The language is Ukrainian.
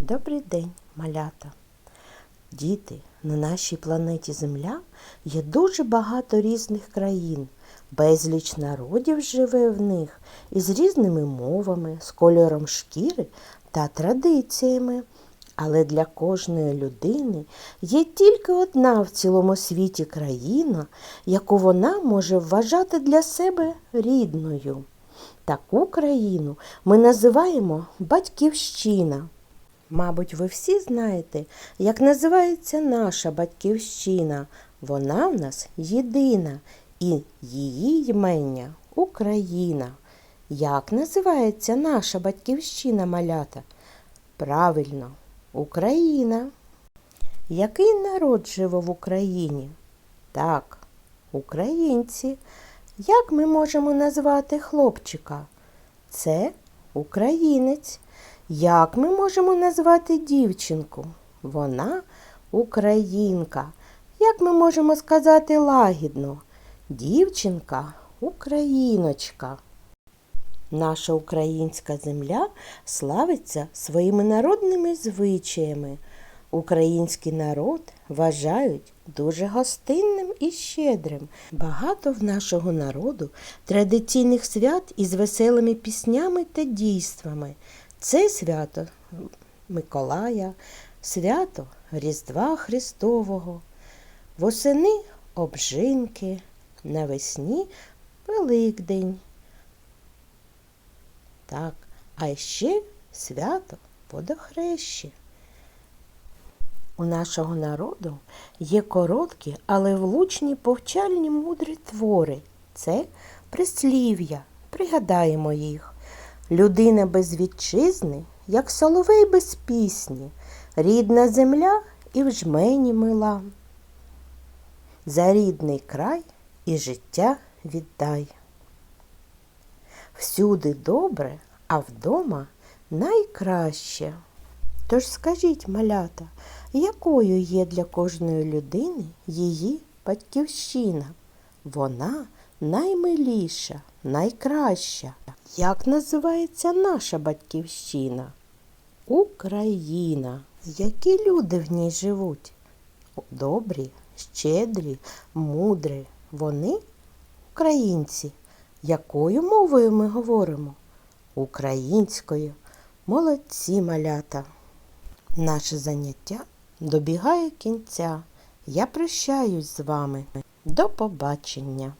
Добрий день, малята. Діти, на нашій планеті Земля є дуже багато різних країн. Безліч народів живе в них із різними мовами, з кольором шкіри та традиціями. Але для кожної людини є тільки одна в цілому світі країна, яку вона може вважати для себе рідною. Таку країну ми називаємо Батьківщина. Мабуть, ви всі знаєте, як називається наша батьківщина. Вона в нас єдина, і її ймення Україна. Як називається наша батьківщина малята? Правильно, Україна. Який народ живе в Україні? Так, українці. Як ми можемо назвати хлопчика? Це українець. Як ми можемо назвати дівчинку? Вона українка. Як ми можемо сказати лагідно? Дівчинка україночка. Наша українська земля славиться своїми народними звичаями. Український народ вважають дуже гостинним і щедрим. Багато в нашого народу традиційних свят із веселими піснями та дійствами. Це свято Миколая, свято Різдва Христового, восени обжинки, навесні Великдень. Так, а ще свято водохрещі. У нашого народу є короткі, але влучні повчальні мудрі твори. Це прислів'я. Пригадаємо їх. Людина без вітчизни, як соловей без пісні, рідна земля і в жмені мила. За рідний край і життя віддай. Всюди добре, а вдома найкраще. Тож скажіть, малята, якою є для кожної людини її батьківщина? Вона наймиліша, найкраща. Як називається наша батьківщина? Україна. Які люди в ній живуть? Добрі, щедрі, мудрі. Вони українці. Якою мовою ми говоримо? Українською. Молодці малята. Наше заняття добігає кінця. Я прощаюсь з вами. До побачення!